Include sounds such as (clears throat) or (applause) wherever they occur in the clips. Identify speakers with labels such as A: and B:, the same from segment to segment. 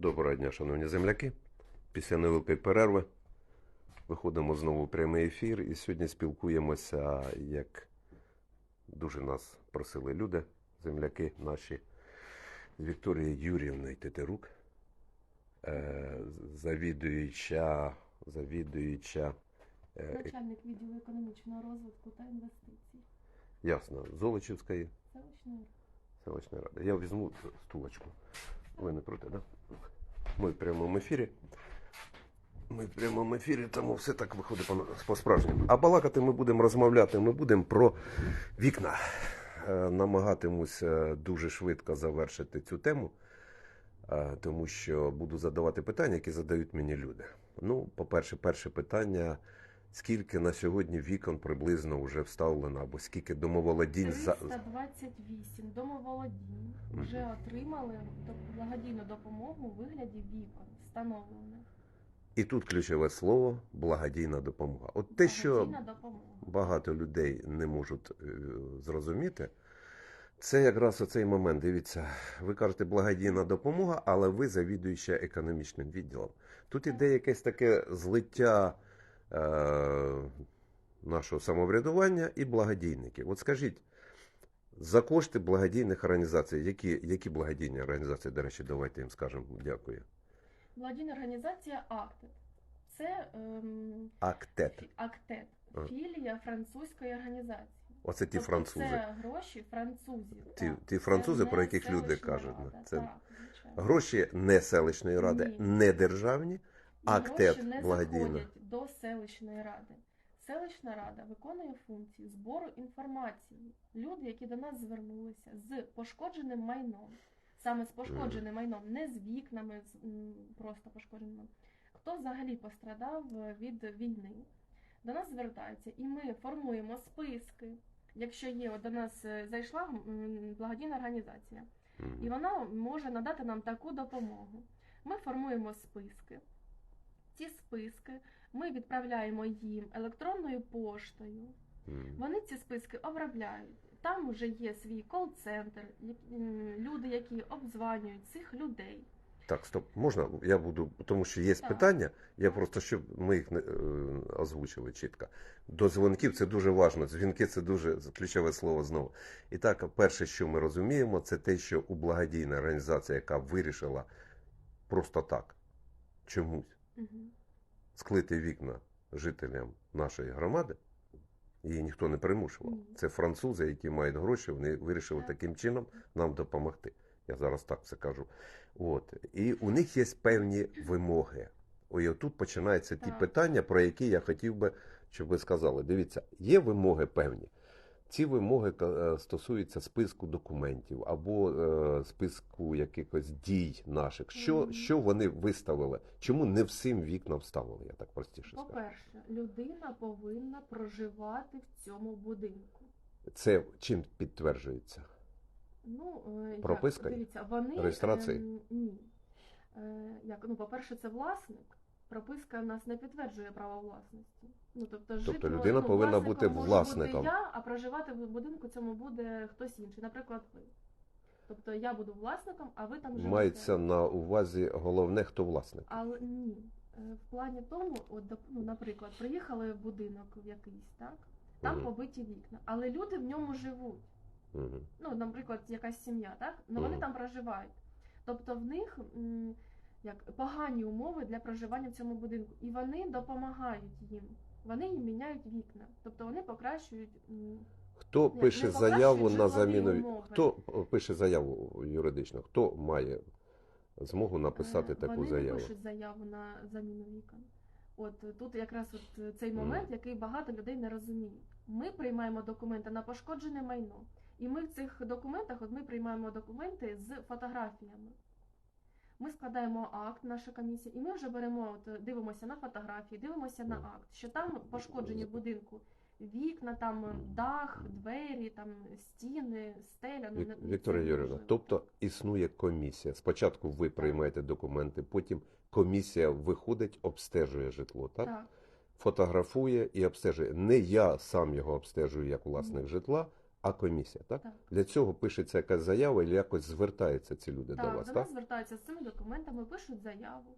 A: Доброго дня, шановні земляки. Після невеликої перерви виходимо знову в прямий ефір і сьогодні спілкуємося, як дуже нас просили люди, земляки наші, з Вікторією Юріївною Тетерук, е, завідуюча, завідуюча, е,
B: Начальник відділу економічного розвитку та інвестицій.
A: ясно, Золочівської
B: Селищної
A: селищної ради. Я візьму стулочку. Ви не проти? Да? Ми в прямому ефірі. Ми в прямому ефірі, тому все так виходить по- по-справжньому. А балакати ми будемо розмовляти, ми будемо про вікна. Е, Намагатимусь е, дуже швидко завершити цю тему, е, тому що буду задавати питання, які задають мені люди. Ну, по-перше, перше питання. Скільки на сьогодні вікон приблизно вже вставлено, або скільки домоволодінь за
B: 328 домоволодінь вже отримали благодійну допомогу у вигляді вікон встановлених.
A: І тут ключове слово благодійна допомога. От те, що
B: Благодійна допомога.
A: багато людей не можуть е, зрозуміти, це якраз оцей момент. Дивіться, ви кажете благодійна допомога, але ви завідуюча економічним відділом. Тут іде якесь таке злиття нашого самоврядування і благодійників. От скажіть, за кошти благодійних організацій, які, які благодійні організації, до речі, давайте їм скажемо дякую.
B: Благодійна організація АКТЕТ. Це ем,
A: Актет.
B: АКТЕТ, філія французької організації.
A: Оце ті
B: Тобто
A: французи.
B: Це гроші французів.
A: Ті-
B: так.
A: ті французи,
B: не
A: про яких люди кажуть,
B: рада,
A: це-
B: так.
A: Гроші не селищної ради,
B: Ні.
A: не державні. Актет
B: гроші не заходять до селищної ради. Селищна рада виконує функції збору інформації. Люди, які до нас звернулися з пошкодженим майном, саме з пошкодженим майном, не з вікнами, з м, просто пошкодженим. Хто взагалі пострадав е, від війни? До нас звертаються, і ми формуємо списки. Якщо є, от до нас е, зайшла м, благодійна організація, і вона може надати нам таку допомогу. Ми формуємо списки. Ці списки ми відправляємо їм електронною поштою. Вони ці списки обробляють. Там вже є свій кол-центр, люди, які обзванюють цих людей.
A: Так, стоп, можна? Я буду, тому що є
B: Так.
A: питання. Я просто щоб ми їх не е, озвучили чітко. До дзвонків це дуже важливо. Дзвінки це дуже ключове слово знову. І так, перше, що ми розуміємо, це те, що у благодійна організація, яка вирішила просто так чомусь. Склити вікна жителям нашої громади, її ніхто не примушував. Це французи, які мають гроші, вони вирішили
B: Так.
A: таким чином нам допомогти. Я зараз так це кажу. От. І у них є певні вимоги. Ой, отут починаються ті питання, про які я хотів би, щоб ви сказали. Дивіться, є вимоги певні. Ці вимоги е, стосуються списку документів або е, списку якихось дій наших. Що, що вони виставили? Чому не всім вікна вставили? Я так простіше скажу.
B: По-перше, людина повинна проживати в цьому будинку.
A: Це чим підтверджується?
B: Ну, е, як, дивіться, вони
A: Реєстрації?
B: ем, ні. Е, як, ну, по-перше, це власник. Прописка нас не підтверджує право власності. Ну, тобто, житло-
A: людина
B: ну,
A: повинна бути власником.
B: Бути я, а проживати в будинку цьому буде хтось інший, наприклад, ви. Тобто я буду власником, а ви там живете.
A: Мається на увазі головне, хто власник.
B: Але ні. Е, В плані тому, от, ну, наприклад, приїхали в будинок в якийсь, так? Там
A: Мгм.
B: побиті вікна, але люди в ньому живуть
A: Мгм.
B: ну, наприклад, якась сім'я, так? Ну вони там проживають. Тобто в них як погані умови для проживання в цьому будинку, і вони допомагають їм. Вони їм міняють вікна, тобто вони покращують.
A: Хто
B: не
A: пише заяву на заміну?
B: умови.
A: Хто пише заяву юридично? Хто має змогу написати
B: е,
A: таку
B: вони
A: заяву?
B: не пишуть заяву на заміну вікон. От е, тут якраз от е, цей момент, який багато людей не розуміють. Ми приймаємо документи на пошкоджене майно, і ми в цих документах, от ми приймаємо документи з фотографіями. Ми складаємо акт, наша комісія, і ми вже беремо, от, е, дивимося на фотографії, дивимося на акт, що там пошкоджені в будинку вікна, там е, дах, двері, там стіни, стеля. Ну,
A: Вік-
B: не- це
A: Вікторія
B: неможливо.
A: тобто існує комісія. Спочатку ви приймаєте документи, потім комісія виходить, обстежує житло, так?
B: так.
A: Фотографує і обстежує. Не я сам його обстежую як власник житла, а комісія, так?
B: Так.
A: Для цього пишеться якась заява, і якось звертаються ці люди до вас,
B: до
A: так?
B: нас звертаються з цими документами, пишуть заяву.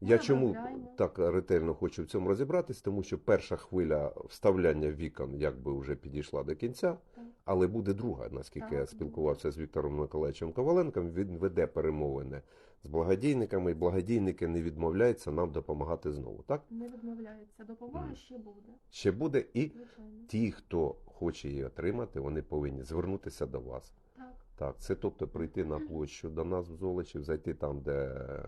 B: Ми
A: Я чому так ретельно хочу в цьому розібратись, тому що перша хвиля вставляння вікон якби вже підійшла до кінця,
B: Так.
A: але буде друга, наскільки
B: Так,
A: я спілкувався з Віктором Миколаївичем Коваленком, він веде перемовини з благодійниками, і благодійники не відмовляються нам допомагати знову. Так?
B: Не відмовляються. Допомога
A: Мгм.
B: ще буде.
A: Ще буде, і
B: Звичайно.
A: ті, хто хоче її отримати, вони повинні звернутися до вас.
B: Так.
A: Так, це тобто прийти на площу до нас в Золочів, зайти там, де е,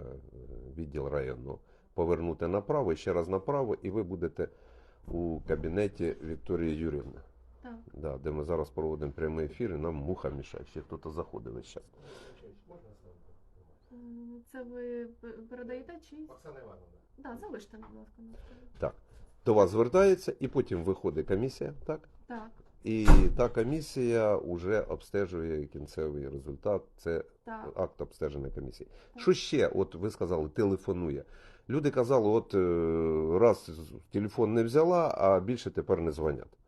A: відділ району, повернути направо ще раз направо, і ви будете у кабінеті Вікторії Юрівни,
B: Так.
A: да, де ми зараз проводимо прямий ефір, і нам муха мішає. Ще хтось заходить весь час.
B: Це ви передаєте чи?
C: Оксана Івановна.
B: Да, залиште, будь ласка, на.
A: Так, до вас звертається, і потім виходить комісія, так?
B: Так,
A: І та комісія вже обстежує кінцевий результат. Це
B: так.
A: акт обстеження комісії.
B: Так.
A: Що ще? От ви сказали, телефонує. Люди казали, от е, раз телефон не взяла, а більше тепер не дзвонять.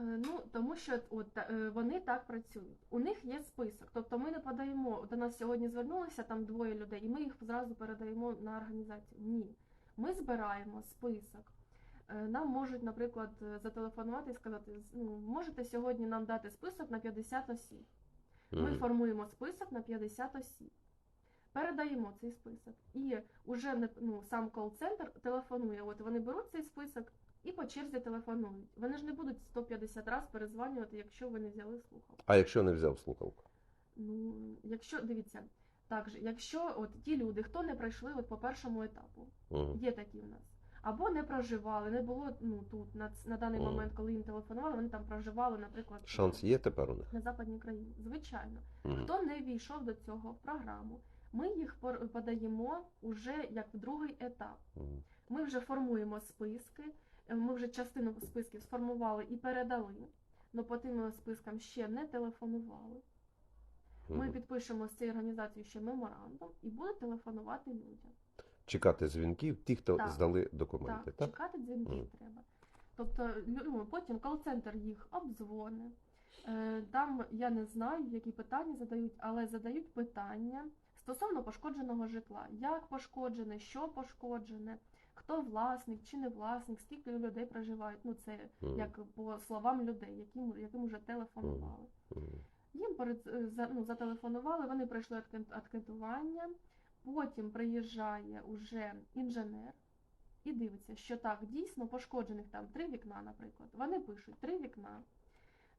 B: Е, Ну тому що от е, вони так працюють. У них є список. Тобто ми не подаємо. До нас сьогодні звернулися там двоє людей, і ми їх зразу передаємо на організацію. Ні, ми збираємо список. Е, Нам можуть, наприклад, зателефонувати і сказати: ну, можете сьогодні нам дати список на 50 осіб. Ми формуємо список на 50 осіб. Передаємо цей список. І вже ну, сам кол-центр телефонує. От вони беруть цей список і по черзі телефонують. Вони ж не будуть 150 разів перезванювати, якщо ви не взяли слухавку.
A: А якщо не взяв слухавку?
B: Ну, якщо дивіться, так же, якщо от ті люди, хто не пройшли от по першому етапу,
A: Мгм.
B: є такі в нас. Або не проживали, не було ну тут на, на даний
A: Мгм.
B: момент, коли їм телефонували, вони там проживали, наприклад,
A: Шанс є тепер у них?
B: на западній країні. Звичайно.
A: Мгм.
B: Хто не війшов до цього в програму, ми їх подаємо уже як в другий етап.
A: Мгм.
B: Ми вже формуємо списки, ми вже частину списків сформували і передали, але по тим спискам ще не телефонували. Ми підпишемо з цією організацією ще меморандум і будуть телефонувати людям.
A: Чекати дзвінків, ті, хто
B: Так.
A: здали документи,
B: Так,
A: так?
B: чекати дзвінків
A: Мгм.
B: треба. Тобто ну, потім кол-центр їх обдзвонить. Е, Там я не знаю, які питання задають, але задають питання стосовно пошкодженого житла. Як пошкоджене, що пошкоджене, хто власник чи не власник, скільки людей проживають. Ну це
A: Мгм.
B: як по словам людей, яким, яким вже телефонували.
A: Мгм.
B: Їм перед, е, за- ну, зателефонували, вони пройшли адкен- адкентування, потім приїжджає уже інженер і дивиться, що так, дійсно пошкоджених там три вікна, наприклад. Вони пишуть три вікна.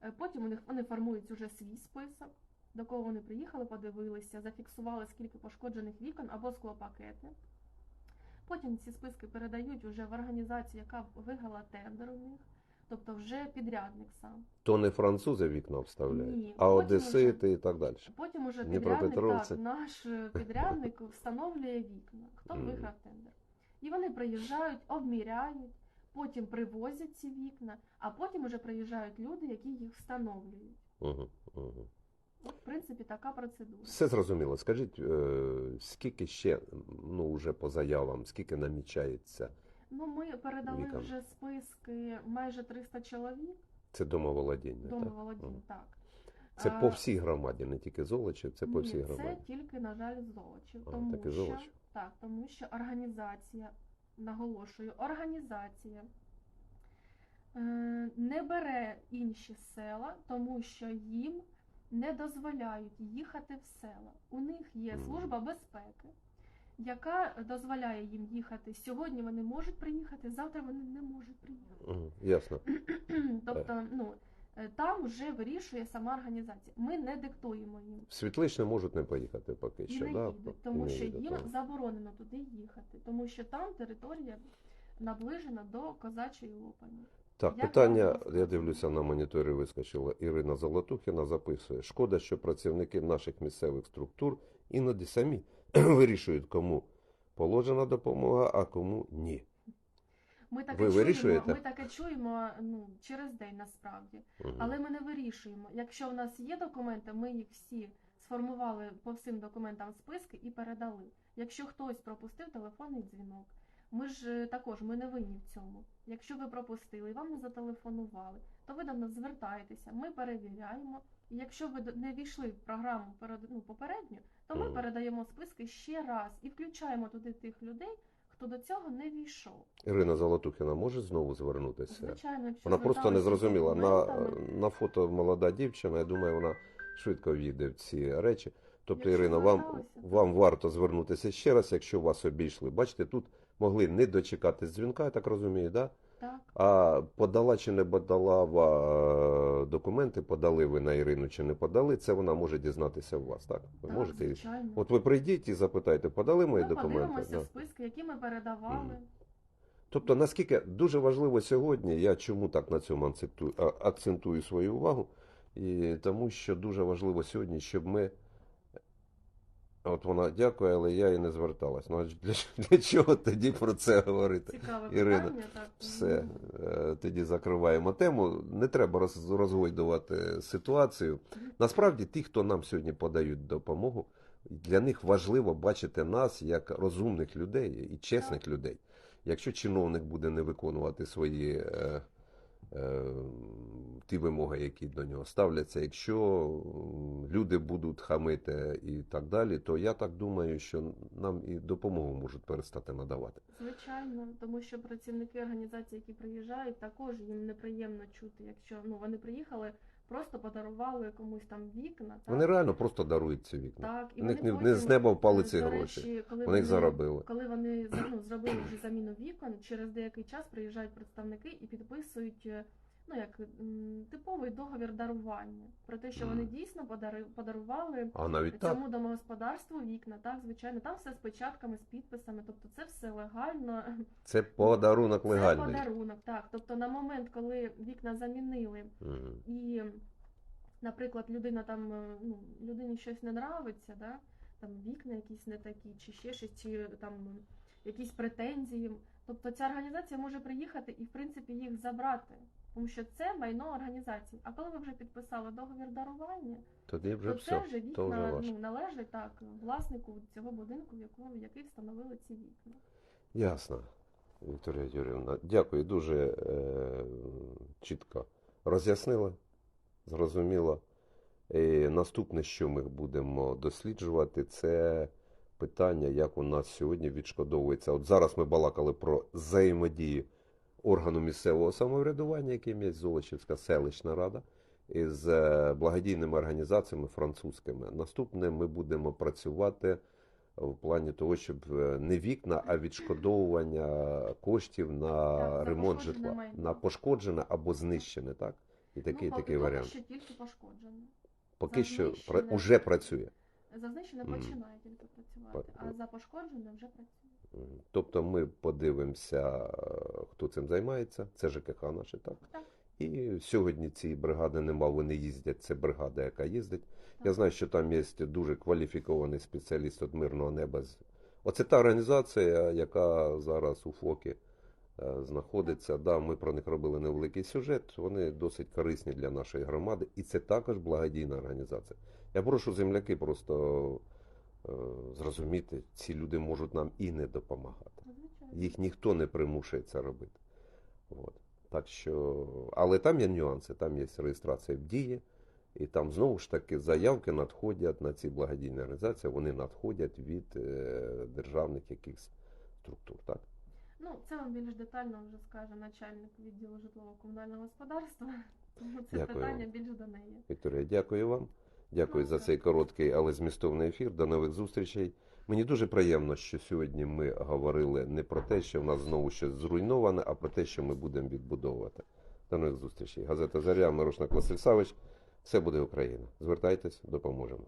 B: Е, Потім у них вони формують уже свій список, до кого вони приїхали, подивилися, зафіксували, скільки пошкоджених вікон або склопакети. Потім ці списки передають уже в організацію, яка виграла тендер у них, тобто вже підрядник сам.
A: То не французи вікна вставляють,
B: Ні.
A: а
B: Потім
A: одесити і так далі.
B: Потім уже підрядник, так, наш е, підрядник встановлює вікна, хто
A: Мгм.
B: виграв тендер. І вони приїжджають, обміряють, потім привозять ці вікна, а потім уже приїжджають люди, які їх встановлюють.
A: Угу. Угу.
B: От, в принципі, така процедура.
A: Все зрозуміло. Скажіть, е, скільки ще, ну вже по заявам, скільки намічається?
B: Ну, ми передали
A: Вікон.
B: вже списки майже 300 чоловік
A: Це домоволодіння, так?
B: домоволодінь, так.
A: Це
B: А,
A: по всій громаді, не тільки Золочів, це по
B: Ні,
A: всій
B: це
A: громаді.
B: тільки, на жаль, Золочів.
A: А,
B: Тому
A: так і
B: що, так, тому що організація, наголошую, організація е, не бере інші села, тому що їм не дозволяють їхати в села. У них є служба безпеки, яка дозволяє їм їхати. Сьогодні вони можуть приїхати, завтра вони не можуть приїхати.
A: Ясно. (clears throat)
B: Тобто, ну е, там вже вирішує сама організація. Ми не диктуємо їм.
A: В Світличне можуть не поїхати поки що,
B: не
A: да?
B: їдуть, тому
A: не
B: що їм заборонено туди їхати, тому що там територія наближена до козачої лопані.
A: Так, питання, я дивлюся на моніторі, вискочила Ірина Золотухіна, записує. Шкода, що працівники наших місцевих структур іноді самі (clears throat) вирішують, кому положена допомога, а кому ні.
B: Ми таке
A: Ви
B: чуємо, ми таке чуємо ну, через день насправді.
A: Мгм.
B: Але ми не вирішуємо. Якщо в нас є документи, ми їх всі сформували по всім документам списки і передали. Якщо хтось пропустив телефонний дзвінок, Ми ж е, також ми не винні в цьому. Якщо ви пропустили і вам не зателефонували, то ви до нас звертаєтеся, ми перевіряємо. І якщо ви не війшли в програму ну, попередню, то ми передаємо списки ще раз і включаємо туди тих людей, хто до цього не війшов.
A: Ірина Золотухіна може знову звернутися?
B: Звичайно, якщо
A: Вона просто не зрозуміла. На, на фото молода дівчина, я думаю, вона швидко в'їде в ці речі. Тобто,
B: Якщо
A: Ірина, вам, вам варто звернутися ще раз, якщо вас обійшли. Бачите, тут могли не дочекатись дзвінка, я так розумію, да?
B: так,
A: А подала чи не подала ва- документи, подали ви на Ірину чи не подали, це вона може дізнатися у вас, так? Ви
B: так,
A: можете.
B: звичайно.
A: От ви прийдіть і запитайте, подали мої
B: ми
A: документи?
B: подивимося
A: Да.
B: списки, які ми передавали.
A: Мгм. Тобто, наскільки дуже важливо сьогодні, я чому так на цьому акцентую, а- акцентую свою увагу, і тому що дуже важливо сьогодні, щоб ми. От вона дякує, але я і не зверталась. Ну, для, для чого тоді про це говорити?
B: Цікаве
A: Ірина,
B: питання, так.
A: Все, е, тоді закриваємо тему. Не треба роз, розгойдувати ситуацію. Насправді, ті, хто нам сьогодні подають допомогу, для них важливо бачити нас як розумних людей і чесних людей. Якщо чиновник буде не виконувати свої е, ті вимоги, які до нього ставляться, якщо люди будуть хамити і так далі, то я так думаю, що нам і допомогу можуть перестати надавати.
B: Звичайно, тому що працівники організації, які приїжджають, також їм неприємно чути, якщо ну вони приїхали, просто подарували комусь там вікна. Так,
A: Вони реально просто дарують ці вікна.
B: так і
A: У них
B: вони
A: не- з неба впали ці гроші.
B: речі, коли
A: Вони їх заробили.
B: Коли вони ну, зробили вже заміну вікон, через деякий час приїжджають представники і підписують е, ну як типовий договір дарування про те, що вони дійсно подари- подарували
A: А навіть так.
B: цьому домогосподарству вікна. Так, звичайно, там все з печатками, з підписами, тобто це все легально.
A: Це подарунок
B: Це подарунок. Так, тобто на момент, коли вікна замінили
A: Мгм.
B: і, наприклад, людина там е, ну, людині щось не нравиться, да? там вікна якісь не такі, чи ще щось, чи там якісь претензії. Тобто ця організація може приїхати і, в принципі, їх забрати. Тому що це майно організації. А коли ви вже підписали договір дарування,
A: Тоді вже
B: то
A: все.
B: це вже
A: то вже
B: ну, належать так власнику цього будинку, в якому який встановили ці вікна.
A: Ясно, Вікторія Юрівна. Дякую, дуже е, чітко роз'яснила, зрозуміло. І наступне, що ми будемо досліджувати, це питання, як у нас сьогодні відшкодовується. От зараз ми балакали про взаємодію органу місцевого самоврядування, яким є Золочівська селищна рада, із е, благодійними організаціями французькими. Наступне ми будемо працювати в плані того, щоб е, не вікна, а відшкодовування коштів на
B: Так,
A: ремонт
B: пошкоджене
A: житла,
B: майно.
A: на пошкоджене або знищене, так? І такий
B: ну,
A: такий
B: поки
A: варіант.
B: що тільки пошкоджено.
A: Поки що уже працює.
B: За знищене починає тільки працювати, а за пошкоджене вже працює.
A: Тобто ми подивимося, хто цим займається. Це ЖКХ наше, так?
B: Так.
A: І сьогодні ці бригади нема, вони їздять. Це бригада, яка їздить. Я знаю, що там є дуже кваліфікований спеціаліст від мирного неба. Оце та організація, яка зараз у ФОКі е, знаходиться. Да, ми про них робили невеликий сюжет. Вони досить корисні для нашої громади, і це також благодійна організація. Я прошу земляки просто зрозуміти, ці люди можуть нам і не допомагати. Їх ніхто не примушує це робити. От. Так що, але там є нюанси, там є реєстрація в дії, і там знову ж таки заявки надходять на ці благодійні організації, вони надходять від е, державних якихось структур. Так?
B: Ну, це вам більш детально вже скаже начальник відділу житлово-комунального господарства. Тому це
A: Дякую
B: питання
A: вам.
B: більш до неї.
A: Вікторія, дякую вам. Дякую за цей короткий, але змістовний ефір. До нових зустрічей. Мені дуже приємно, що сьогодні ми говорили не про те, що в нас знову щось зруйноване, а про те, що ми будемо відбудовувати. До нових зустрічей. Газета Заря, Мирошна Василь Все буде Україна. Звертайтесь, допоможемо.